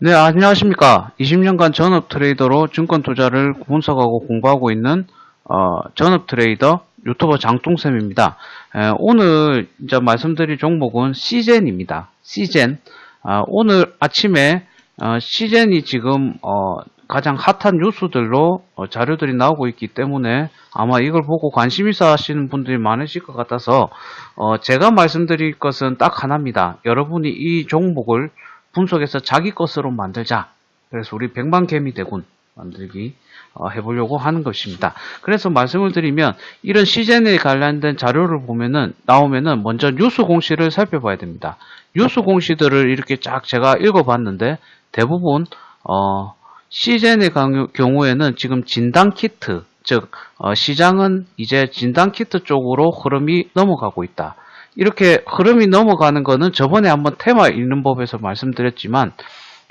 네, 안녕하십니까. 20년간 전업 트레이더로 증권 투자를 분석하고 공부하고 있는 어, 전업 트레이더 유튜버 장뚱쌤입니다. 에, 오늘 이제 말씀드릴 종목은 시젠입니다. 시젠. 아, 오늘 아침에 어, 시젠이 지금 어, 가장 핫한 뉴스들로 어, 자료들이 나오고 있기 때문에 아마 이걸 보고 관심 있어 하시는 분들이 많으실 것 같아서 어, 제가 말씀드릴 것은 딱 하나입니다. 여러분이 이 종목을 분석해서 자기 것으로 만들자. 그래서 우리 백만개미 대군 만들기 어, 해보려고 하는 것입니다. 그래서 말씀을 드리면 이런 시즌에 관련된 자료를 보면은 나오면은 먼저 뉴스 공시를 살펴봐야 됩니다. 뉴스 공시들을 이렇게 쫙 제가 읽어봤는데 대부분 어, 시즌의 경우에는 지금 진단 키트 즉 어, 시장은 이제 진단 키트 쪽으로 흐름이 넘어가고 있다. 이렇게 흐름이 넘어가는 거는 저번에 한번 테마 읽는 법에서 말씀드렸지만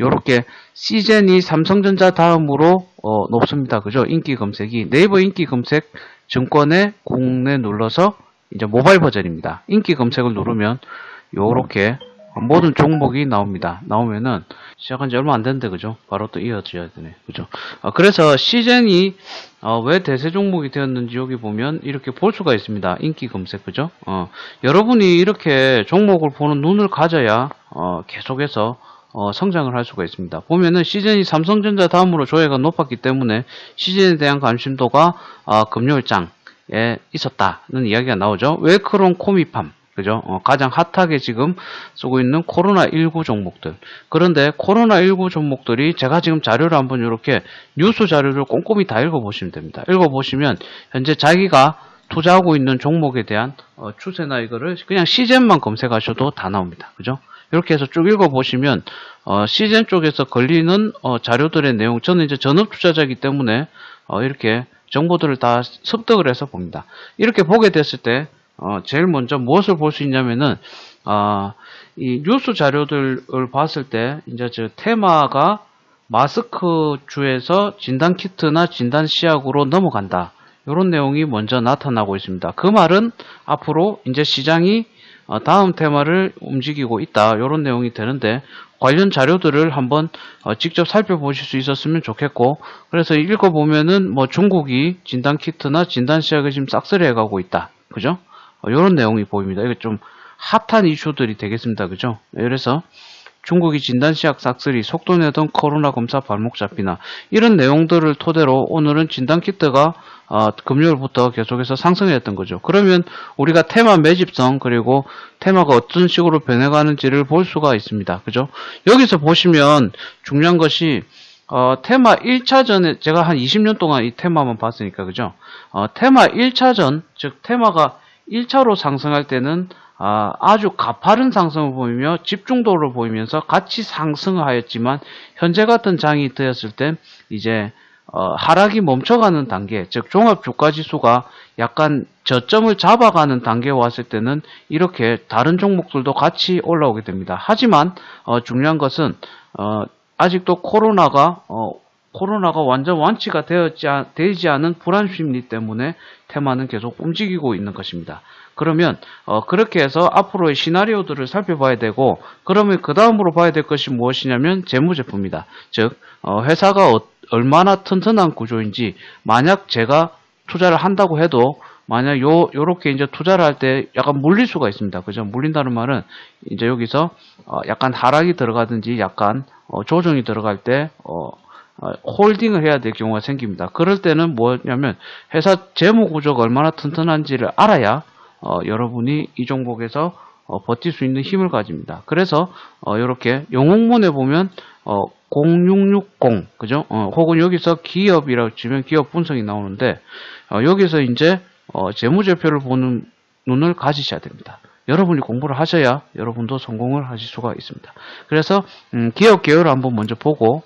요렇게 시젠이 삼성전자 다음으로 어, 높습니다. 그죠? 인기 검색이 네이버 인기 검색 증권의 국내 눌러서 이제 모바일 버전입니다. 인기 검색을 누르면 요렇게 모든 종목이 나옵니다. 나오면은 시작한 지 얼마 안 됐는데 그죠? 바로 또 이어져야 되네. 그죠? 어, 그래서 시젠이 어, 왜 대세 종목이 되었는지 여기 보면 이렇게 볼 수가 있습니다. 인기 검색 그죠? 어, 여러분이 이렇게 종목을 보는 눈을 가져야 어, 계속해서 어, 성장을 할 수가 있습니다. 보면은 시즌이 삼성전자 다음으로 조회가 높았기 때문에 시즌에 대한 관심도가 어, 금요일장에 있었다는 이야기가 나오죠. 웨크론 코미팜 그죠? 어, 가장 핫하게 지금 쓰고 있는 코로나19 종목들. 그런데 코로나19 종목들이 제가 지금 자료를 한번 이렇게 뉴스 자료를 꼼꼼히 다 읽어보시면 됩니다. 읽어보시면 현재 자기가 투자하고 있는 종목에 대한 어, 추세나 이거를 그냥 시즌만 검색하셔도 다 나옵니다. 그죠? 이렇게 해서 쭉 읽어보시면 어, 시즌 쪽에서 걸리는 어, 자료들의 내용 저는 이제 전업 투자자이기 때문에 어, 이렇게 정보들을 다 습득을 해서 봅니다. 이렇게 보게 됐을 때 어, 제일 먼저 무엇을 볼 수 있냐면은 아, 이 뉴스 자료들을 봤을 때 이제 저 테마가 마스크 주에서 진단 키트나 진단 시약으로 넘어간다. 이런 내용이 먼저 나타나고 있습니다. 그 말은 앞으로 이제 시장이 어, 다음 테마를 움직이고 있다. 이런 내용이 되는데 관련 자료들을 한번 어, 직접 살펴보실 수 있었으면 좋겠고 그래서 읽어보면은 뭐 중국이 진단 키트나 진단 시약을 지금 싹쓸이 해가고 있다. 그죠? 이런 내용이 보입니다. 이게 좀 핫한 이슈들이 되겠습니다. 그죠? 그래서 중국이 진단시약 싹쓸이, 속도 내던 코로나 검사 발목 잡히나 이런 내용들을 토대로 오늘은 진단키트가 어, 금요일부터 계속해서 상승했던 거죠. 그러면 우리가 테마 매집성 그리고 테마가 어떤 식으로 변해가는지를 볼 수가 있습니다. 그죠? 여기서 보시면 중요한 것이 어, 테마 1차전에 제가 한 20년 동안 이 테마만 봤으니까 그죠? 어, 테마 1차전 즉 테마가 1차로 상승할 때는 아, 주 가파른 상승을 보이며 집중도를 보이면서 같이 상승하였지만 현재 같은 장이 되었을 때 이제 어, 하락이 멈춰가는 단계, 즉 종합 주가 지수가 약간 저점을 잡아가는 단계에 왔을 때는 이렇게 다른 종목들도 같이 올라오게 됩니다. 하지만 어, 중요한 것은 어, 아직도 코로나가 어, 코로나가 완전 완치가 되었지, 않- 되지 않은 불안 심리 때문에 테마는 계속 움직이고 있는 것입니다. 그러면 어, 그렇게 해서 앞으로의 시나리오들을 살펴봐야 되고 그러면 그 다음으로 봐야 될 것이 무엇이냐면 재무제표입니다. 즉 어, 회사가 어- 얼마나 튼튼한 구조인지 만약 제가 투자를 한다고 해도 만약 요 요렇게 이제 투자를 할 때 약간 물릴 수가 있습니다. 그죠? 물린다는 말은 이제 여기서 어, 약간 하락이 들어가든지 약간 어, 조정이 들어갈 때 어, 어, 홀딩을 해야 될 경우가 생깁니다. 그럴 때는 뭐냐면 회사 재무 구조가 얼마나 튼튼한지를 알아야 어, 여러분이 이 종목에서 어, 버틸 수 있는 힘을 가집니다. 그래서 어, 이렇게 영웅문에 보면 어, 0660 그죠? 어, 혹은 여기서 기업이라고 치면 기업 분석이 나오는데 어, 여기서 이제 어, 재무제표를 보는 눈을 가지셔야 됩니다. 여러분이 공부를 하셔야 여러분도 성공을 하실 수가 있습니다. 그래서 음, 기업 계열을 한번 먼저 보고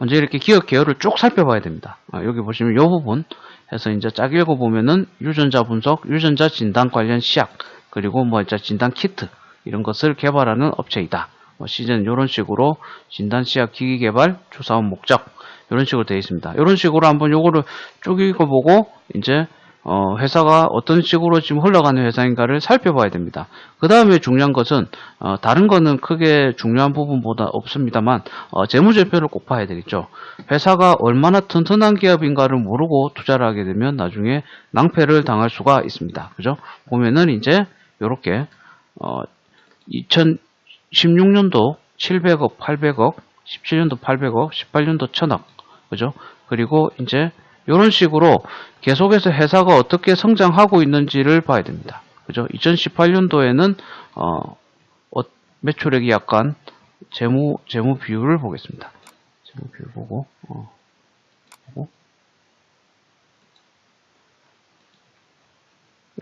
먼저 이렇게 기업 계열을 쭉 살펴봐야 됩니다. 아, 여기 보시면 이 부분 해서 이제 쫙 읽어보면은 유전자 분석, 유전자 진단 관련 시약, 그리고 뭐 이제 진단 키트 이런 것을 개발하는 업체이다. 뭐 시즌 이런 식으로 진단 시약 기기 개발, 주사원 목적 이런 식으로 되어 있습니다. 이런 식으로 한번 요거를 쭉 읽어보고 이제 어, 회사가 어떤 식으로 지금 흘러가는 회사인가를 살펴봐야 됩니다. 그 다음에 중요한 것은 어, 다른 거는 크게 중요한 부분보다 없습니다만 어, 재무제표를 꼭 봐야 되겠죠. 회사가 얼마나 튼튼한 기업인가를 모르고 투자를 하게 되면 나중에 낭패를 당할 수가 있습니다. 그죠? 보면은 이제 이렇게 어, 2016년도 700억, 800억, 17년도 800억, 18년도 1000억, 그죠? 그리고 이제 이런 식으로 계속해서 회사가 어떻게 성장하고 있는지를 봐야 됩니다. 그죠? 2018년도에는 어, 어, 매출액이 약간 재무 재무 비율을 보겠습니다. 재무 비율 보고 어,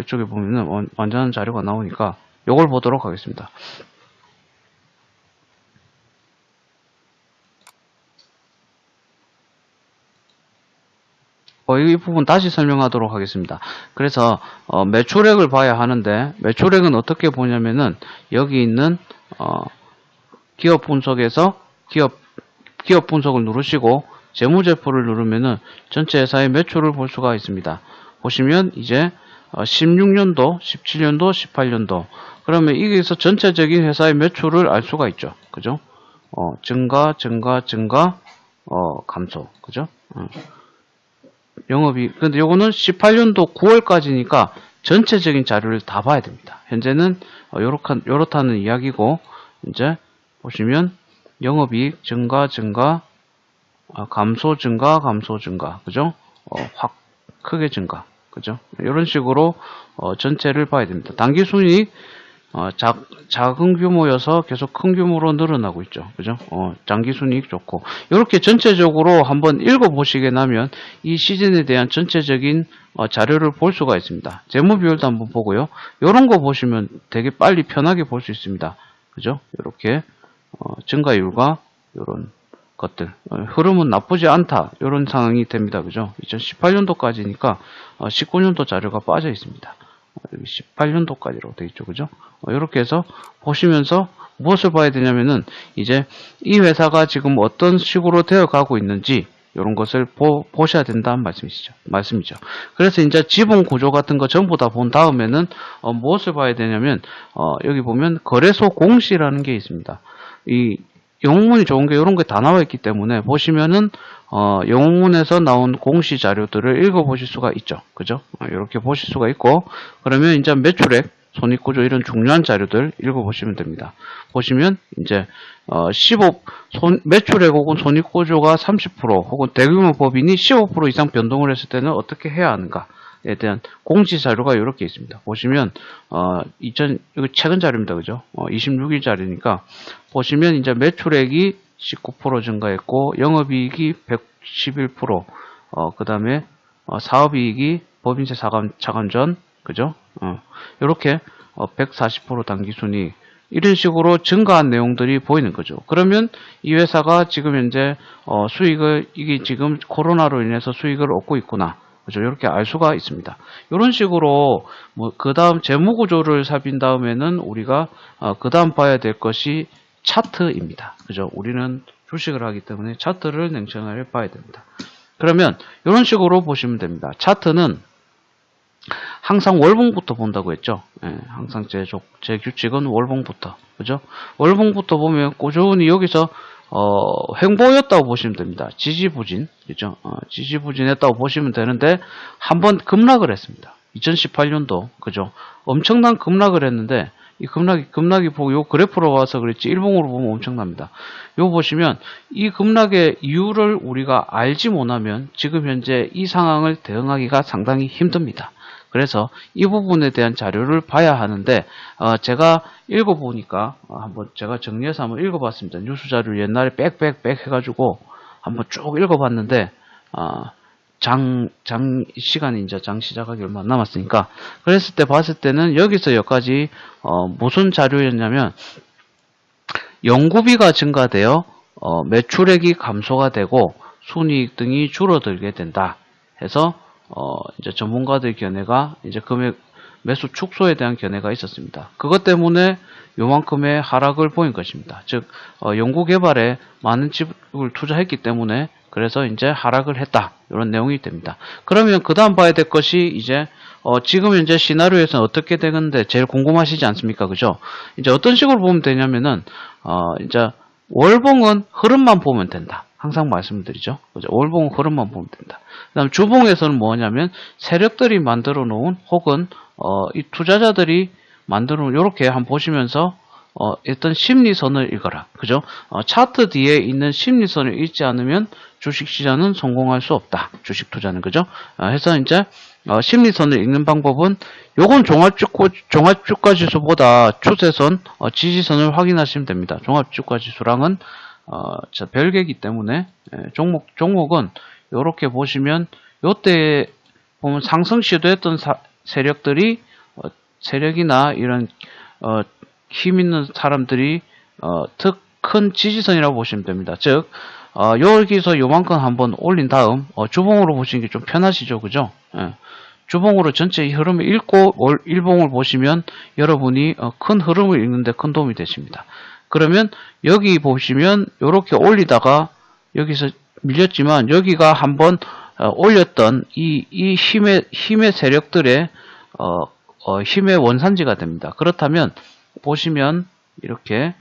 이쪽에 보면은 완- 완전한 자료가 나오니까 이걸 보도록 하겠습니다. 어, 이 부분 다시 설명하도록 하겠습니다. 그래서 어, 매출액을 봐야 하는데 매출액은 어떻게 보냐면은 여기 있는 어, 기업 분석에서 기업 기업 분석을 누르시고 재무제표를 누르면은 전체 회사의 매출을 볼 수가 있습니다. 보시면 이제 어, 16년도, 17년도, 18년도 그러면 여기서 전체적인 회사의 매출을 알 수가 있죠. 그죠? 어, 증가, 증가, 증가, 어, 감소. 그죠? 어. 영업이 근데 요거는 18년도 9월까지니까 전체적인 자료를 다 봐야 됩니다. 현재는 어, 요렇다, 요렇다는 이야기고 이제 보시면 영업이익 증가 증가 아, 감소 증가 감소 증가 그죠? 어, 확 크게 증가 그죠? 이런 식으로 어, 전체를 봐야 됩니다. 단기 순이익 어, 작, 작은 규모여서 계속 큰 규모로 늘어나고 있죠. 그죠? 어, 장기 순이익 좋고. 이렇게 전체적으로 한번 읽어보시게 되면 이 시즌에 대한 전체적인 어, 자료를 볼 수가 있습니다. 재무 비율도 한번 보고요. 이런 거 보시면 되게 빨리 편하게 볼 수 있습니다. 그죠? 이렇게 어, 증가율과 이런 것들 어, 흐름은 나쁘지 않다 이런 상황이 됩니다. 그죠? 2018년도까지니까 19년도 자료가 빠져 있습니다. 어, 여기 18년도까지라고 되어 있죠. 그죠? 이렇게 해서 보시면서 무엇을 봐야 되냐면은 이제 이 회사가 지금 어떤 식으로 되어 가고 있는지 이런 것을 보, 셔야 된다는 말씀이시죠. 말씀이죠. 그래서 이제 지분 구조 같은 거 전부 다 본 다음에는 어, 무엇을 봐야 되냐면 어, 여기 보면 거래소 공시라는 게 있습니다. 이 영문이 좋은 게 이런 게 다 나와 있기 때문에 보시면은 어, 영문에서 나온 공시 자료들을 읽어 보실 수가 있죠. 그죠? 어, 이렇게 보실 수가 있고 그러면 이제 매출액, 손익구조 이런 중요한 자료들 읽어 보시면 됩니다. 보시면 이제 어, 15 손, 매출액 혹은 손익구조가 30% 혹은 대규모 법인이 15% 이상 변동을 했을 때는 어떻게 해야 하는가 에 대한 공시 자료가 이렇게 있습니다. 보시면 어, 2000 이거 최근 자료입니다. 그죠? 어, 26일 자료니까 보시면 이제 매출액이 19% 증가했고 영업이익이 111%, 어, 그 다음에 어, 사업이익이 법인세 차감, 차감전, 그죠? 어, 이렇게 어, 140% 당기순이 이런 식으로 증가한 내용들이 보이는 거죠. 그러면 이 회사가 지금 현재 어, 수익을 이게 지금 코로나로 인해서 수익을 얻고 있구나. 그죠? 이렇게 알 수가 있습니다. 이런 식으로 뭐 그 다음 재무 구조를 살핀 다음에는 우리가 어, 그 다음 봐야 될 것이 차트입니다. 그죠? 우리는 주식을 하기 때문에 차트를 냉정하게 봐야 됩니다. 그러면 이런 식으로 보시면 됩니다. 차트는 항상 월봉부터 본다고 했죠. 예, 항상 제, 조- 제 규칙은 월봉부터. 그죠? 월봉부터 보면 꾸준히 여기서 어, 횡보였다고 보시면 됩니다. 지지부진. 그죠? 어, 지지부진했다고 보시면 되는데 한번 급락을 했습니다. 2018년도. 그죠? 엄청난 급락을 했는데 이 급락이 급락이 보고 요 그래프로 와서 그랬지 일봉으로 보면 엄청납니다. 요 보시면 이 급락의 이유를 우리가 알지 못하면 지금 현재 이 상황을 대응하기가 상당히 힘듭니다. 그래서 이 부분에 대한 자료를 봐야 하는데 어, 제가 읽어보니까 어, 한번 제가 정리해서 한번 읽어봤습니다. 뉴스 자료 옛날에 빽빽빽 해가지고 한번 쭉 읽어봤는데 어, 장, 장, 시간이 이제 장 시작하기 얼마 안 남았으니까, 그랬을 때 봤을 때는 여기서 여기까지, 어, 무슨 자료였냐면, 연구비가 증가되어, 어, 매출액이 감소가 되고, 순이익 등이 줄어들게 된다. 해서, 어, 이제 전문가들 견해가, 이제 금액, 매수 축소에 대한 견해가 있었습니다. 그것 때문에 요만큼의 하락을 보인 것입니다. 즉, 어, 연구 개발에 많은 지분을 투자했기 때문에 그래서 이제 하락을 했다. 이런 내용이 됩니다. 그러면 그 다음 봐야 될 것이 이제 어, 지금 현재 시나리오에서는 어떻게 되는데 제일 궁금하시지 않습니까? 그죠? 이제 어떤 식으로 보면 되냐면은 어, 이제 월봉은 흐름만 보면 된다. 항상 말씀드리죠. 그죠? 월봉은 흐름만 보면 된다. 그다음 주봉에서는 뭐냐면 세력들이 만들어 놓은 혹은 어, 이 투자자들이 만들어 놓은 이렇게 한번 보시면서 어, 어떤 심리선을 읽어라. 그죠? 어, 차트 뒤에 있는 심리선을 읽지 않으면 주식 시장은 성공할 수 없다. 주식 투자는. 그죠? 어, 해서 이제, 어, 심리선을 읽는 방법은, 요건 종합주가, 종합주가 지수보다 추세선, 어, 지지선을 확인하시면 됩니다. 종합주가 지수랑은, 어, 저 별개이기 때문에, 예, 종목, 종목은, 요렇게 보시면, 요때 보면 상승 시도했던 사- 세력들이, 어, 세력이나 이런, 어, 힘 있는 사람들이 어, 특큰 지지선이라고 보시면 됩니다. 즉 어, 여기서 요만큼 한번 올린 다음 어, 주봉으로 보시는 게 좀 편하시죠, 그죠? 예. 주봉으로 전체 이 흐름을 읽고 월- 일봉을 보시면 여러분이 어, 큰 흐름을 읽는데 큰 도움이 되십니다. 그러면 여기 보시면 이렇게 올리다가 여기서 밀렸지만 여기가 한번 어, 올렸던 이, 이 힘의 힘의 세력들의 어, 어, 힘의 원산지가 됩니다. 그렇다면 보시면 이렇게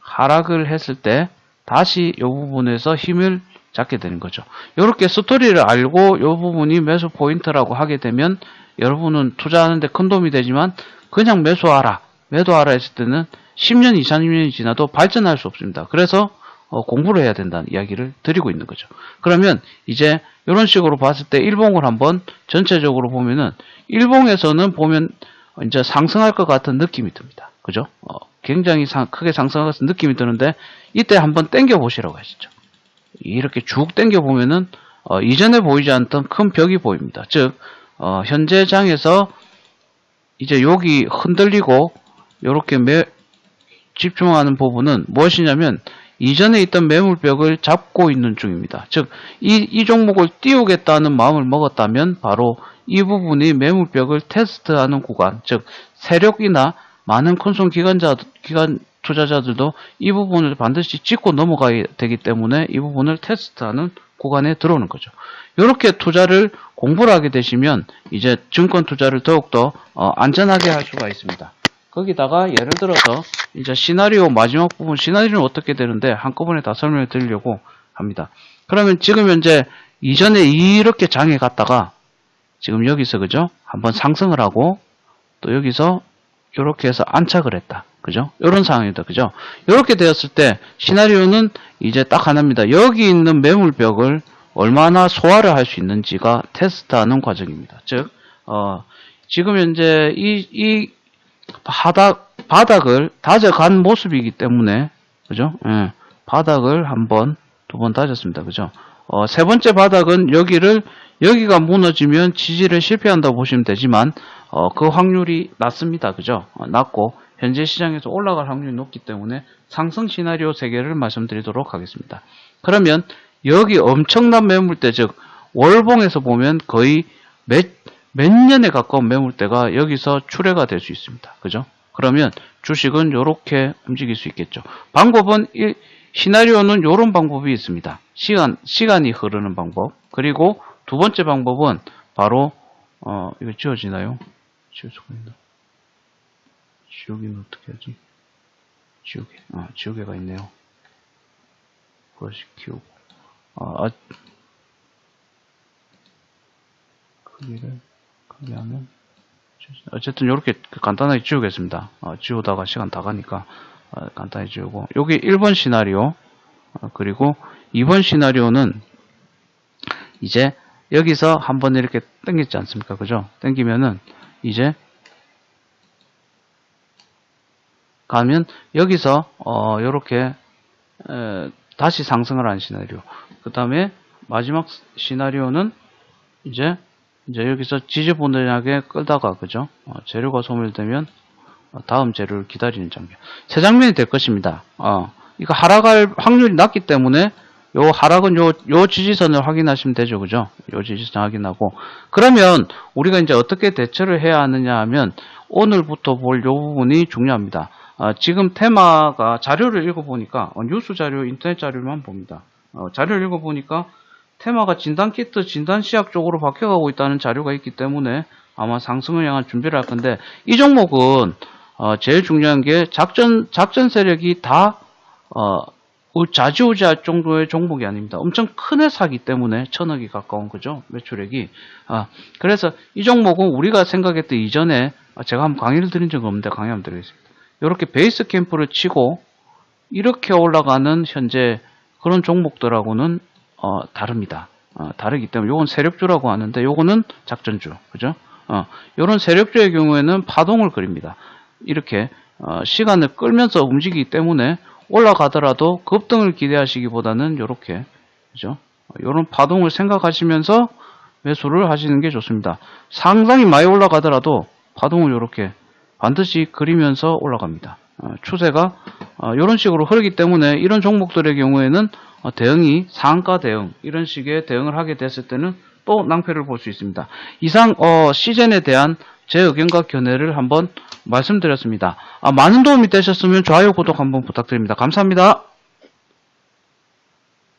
하락을 했을 때 다시 이 부분에서 힘을 잡게 되는 거죠. 이렇게 스토리를 알고 이 부분이 매수 포인트라고 하게 되면 여러분은 투자하는데 큰 도움이 되지만 그냥 매수하라, 매도하라 했을 때는 10년, 20년이 지나도 발전할 수 없습니다. 그래서 어, 공부를 해야 된다는 이야기를 드리고 있는 거죠. 그러면 이제 이런 식으로 봤을 때 일봉을 한번 전체적으로 보면은 일봉에서는 보면 이제 상승할 것 같은 느낌이 듭니다. 그죠? 어, 굉장히 상- 크게 상승할 것 같은 느낌이 드는데 이때 한번 땡겨 보시라고 하시죠. 이렇게 쭉 땡겨 보면은 어, 이전에 보이지 않던 큰 벽이 보입니다. 즉 어, 현재 장에서 이제 여기 흔들리고 이렇게 매, 집중하는 부분은 무엇이냐면 이전에 있던 매물벽을 잡고 있는 중입니다. 즉, 이, 이 종목을 띄우겠다는 마음을 먹었다면 바로 이 부분이 매물벽을 테스트하는 구간, 즉, 세력이나 많은 큰손 기관자, 기관 투자자들도 이 부분을 반드시 짚고 넘어가야 되기 때문에 이 부분을 테스트하는 구간에 들어오는 거죠. 이렇게 투자를 공부를 하게 되시면 이제 증권 투자를 더욱더 어, 안전하게 할 수가 있습니다. 거기다가 예를 들어서 이제 시나리오 마지막 부분 시나리오는 어떻게 되는데 한꺼번에 다 설명을 드리려고 합니다. 그러면 지금 현재 이전에 이렇게 장에 갔다가 지금 여기서 그죠? 한번 상승을 하고 또 여기서 이렇게 해서 안착을 했다. 그죠? 이런 상황이다. 그죠? 이렇게 되었을 때 시나리오는 이제 딱 하나입니다. 여기 있는 매물벽을 얼마나 소화를 할 수 있는지가 테스트하는 과정입니다. 즉, 어, 지금 현재 이, 이 바닥, 바닥을 다져간 모습이기 때문에, 그죠? 예, 바닥을 한 번, 두 번 다졌습니다. 그죠? 어, 세 번째 바닥은 여기를, 여기가 무너지면 지지를 실패한다고 보시면 되지만, 어, 그 확률이 낮습니다. 그죠? 어, 낮고, 현재 시장에서 올라갈 확률이 높기 때문에 상승 시나리오 세 개를 말씀드리도록 하겠습니다. 그러면 여기 엄청난 매물대, 즉, 월봉에서 보면 거의 몇, 몇 년에 가까운 매물대가 여기서 출회가 될 수 있습니다. 그죠? 그러면 주식은 이렇게 움직일 수 있겠죠. 방법은 이 시나리오는 이런 방법이 있습니다. 시간 시간이 흐르는 방법. 그리고 두 번째 방법은 바로 어 이거 지워지나요? 지울 수가 있나? 지우기는 어떻게 하지? 지우개. 아, 지우개가 있네요. 브러쉬 키우고. 아, 아 크기를 크게 하면 어쨌든 이렇게 간단하게 지우겠습니다. 어, 지우다가 시간 다 가니까 어, 간단히 지우고 여기 1번 시나리오 어, 그리고 2번 시나리오는 이제 여기서 한번 이렇게 당겼지 않습니까? 그죠? 당기면은 이제 가면 여기서 어 요렇게 에, 다시 상승을 한 시나리오. 그 다음에 마지막 시나리오는 이제 이제 여기서 지지부진하게 끌다가 그죠? 어, 재료가 소멸되면 어, 다음 재료를 기다리는 장면. 세 장면이 될 것입니다. 어, 이거 하락할 확률이 낮기 때문에 요 하락은 요, 요 지지선을 확인하시면 되죠. 그죠? 요 지지선 확인하고. 그러면 우리가 이제 어떻게 대처를 해야 하느냐 하면 오늘부터 볼 요 부분이 중요합니다. 아, 지금 테마가 자료를 읽어보니까 어, 뉴스 자료, 인터넷 자료만 봅니다. 어, 자료를 읽어보니까 테마가 진단키트, 진단시약 쪽으로 바뀌어가고 있다는 자료가 있기 때문에 아마 상승을 향한 준비를 할 건데 이 종목은 어, 제일 중요한 게 작전 작전 세력이 다 어, 우- 좌지우지할 정도의 종목이 아닙니다. 엄청 큰 회사기 때문에 천억이 가까운 거죠 매출액이. 아, 그래서 이 종목은 우리가 생각했던 이전에 아, 제가 한번 강의를 드린 적은 없는데 강의 한번 드리겠습니다. 이렇게 베이스 캠프를 치고 이렇게 올라가는 현재 그런 종목들하고는 어, 다릅니다. 어, 다르기 때문에 요건 세력주라고 하는데 요거는 작전주, 그죠? 어, 요런 세력주의 경우에는 파동을 그립니다. 이렇게 어, 시간을 끌면서 움직이기 때문에 올라가더라도 급등을 기대하시기보다는 요렇게 그죠? 어, 요런 파동을 생각하시면서 매수를 하시는 게 좋습니다. 상당히 많이 올라가더라도 파동을 요렇게 반드시 그리면서 올라갑니다. 어, 추세가 이런 식으로 흐르기 때문에 이런 종목들의 경우에는 어, 대응이 상가 대응 이런 식의 대응을 하게 됐을 때는 또 낭패를 볼 수 있습니다. 이상 어, 시즌에 대한 제 의견과 견해를 한번 말씀드렸습니다. 아, 많은 도움이 되셨으면 좋아요, 구독 한번 부탁드립니다. 감사합니다.